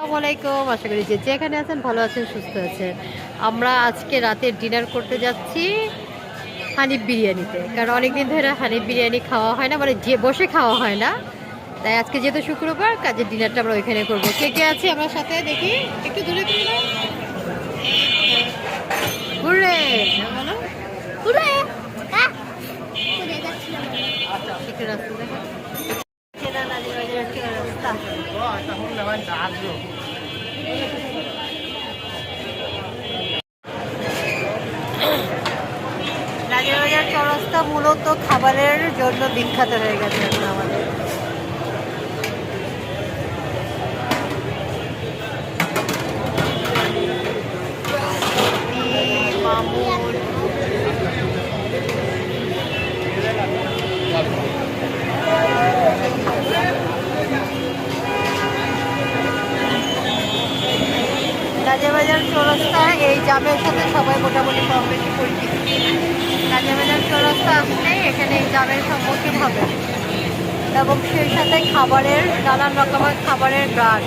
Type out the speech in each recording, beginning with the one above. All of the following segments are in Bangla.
আসসালামু আলাইকুম, আশা করি যে যেখানে আছেন ভালো আছেন, সুস্থ আছেন। আমরা আজকে রাতে ডিনার করতে যাচ্ছি হানিফ বিরিয়ানিতে। কারণ অনেকদিন ধরে হানিফ বিরিয়ানি খাওয়া হয় না মানে যে বসে খাওয়া হয় না। তাই আজকে যেহেতু শুক্রবার, কাজের ডিনারটা আমরা ওইখানে করব। কে কে আছে আমার সাথে? দেখি, একটু দূরে ঘুরে একটু রাস্তা দেখো চেনা নাজির বাজারের কি রাস্তা রাজাবাজার চৌরাস্তা মূলত খাবারের জন্য বিখ্যাত হয়ে গেছে এখন আমাদের। মামুন রাজাবাজার চৌরাস্তা, এই জামের সাথে সবাই মোটামুটি কম বেশি পরিচিত রাজাবাজার চৌরাস্তা আসলে এখানে এই জামের সম্মুখীন হবে। এবং সেই সাথে খাবারের নানান রকমের খাবারের ব্রান্ড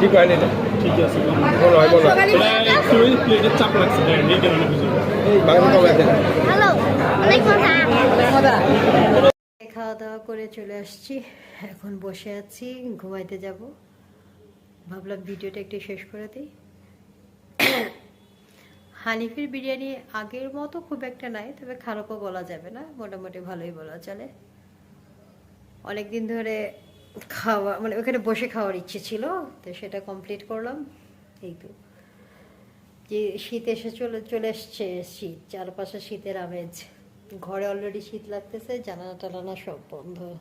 ঠিক হয় ঠিক আছে চাপ লাগছে খাওয়া দাওয়া করে চলে আসছি। এখন বসে আছি ঘুমাইতে যাব। ভাবলাম ভিডিওটা একটু শেষ করে দিই। হানিফের বিরিয়ানি আগের মতো খুব একটা নাই তবে খারাপও বলা যাবে না। মোটামুটি ভালোই বলা চলে। অনেকদিন ধরে খাওয়া মানে ওখানে বসে খাওয়ার ইচ্ছে ছিল, তো সেটা কমপ্লিট করলাম। এই তো। যে শীত এসে চলে চলে এসছে, শীত, চারপাশে শীতের আমেজ। ঘরে অলরেডি শীত লাগতেছে জানানা টানানা সব বন্ধ।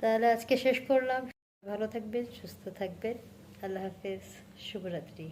তাহলে আজকে শেষ করলাম। ভালো থাকবেন, সুস্থ থাকবেন। আল্লাহ হাফেজ, শুভরাত্রি।